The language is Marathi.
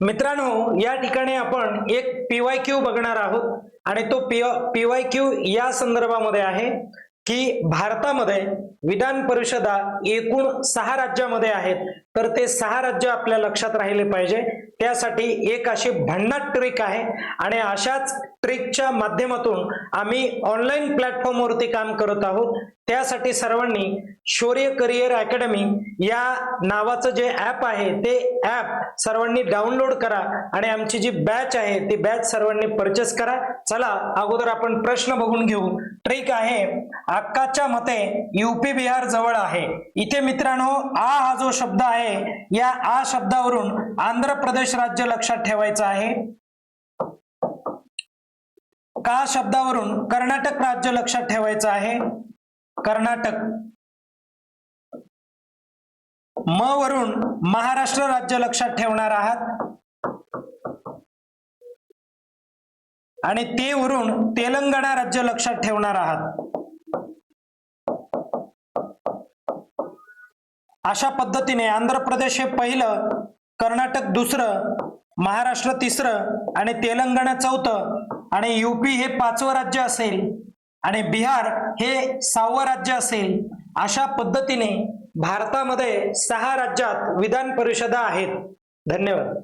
मित्रांनो या ठिकाणी आपण एक पीवाय क्यू बघणार आहोत. आणि तो पीवाय क्यू या संदर्भामध्ये आहे. की भारतामध्ये विधान परिषदा एकूण सहा राज्यामध्ये आहेत. तर ते सहा राज्य आपल्या लक्षात राहिले पाहिजे. त्यासाठी एक अशी भन्नाट ट्रिक आहे. आणि अशाच ट्रिकच्या माध्यमातून आम्ही ऑनलाईन प्लॅटफॉर्मवरती काम करत आहोत. त्यासाठी सर्वांनी शौर्य करिअर अकॅडमी या नावाचं जे ऍप आहे ते ऍप सर्वांनी डाउनलोड करा. आणि आमची जी बॅच आहे ती बॅच सर्वांनी परचेस करा. चला अगोदर आपण प्रश्न बघून घेऊ. ट्रिक आहे. अक्काच्या मते युपी बिहार जवळ आहे. इथे मित्रांनो आ हा जो शब्द आहे या आ शब्दावरून आंध्र प्रदेश राज्य लक्षात ठेवायचं आहे. का शब्दावरून कर्नाटक राज्य लक्षात ठेवायचं आहे? कर्नाटक. म वरून महाराष्ट्र राज्य लक्षात ठेवणार आहात. आणि ते वरून तेलंगणा राज्य लक्षात ठेवणार आहात. अशा पद्धतीने आंध्र प्रदेश हे पहिलं कर्नाटक दुसरं महाराष्ट्र तिसरं आणि तेलंगणा चौथं आणि युपी हे पाचवं राज्य असेल आणि बिहार हे सहावं राज्य असेल. अशा पद्धतीने भारतामध्ये सहा राज्यात विधान परिषदा आहेत. धन्यवाद.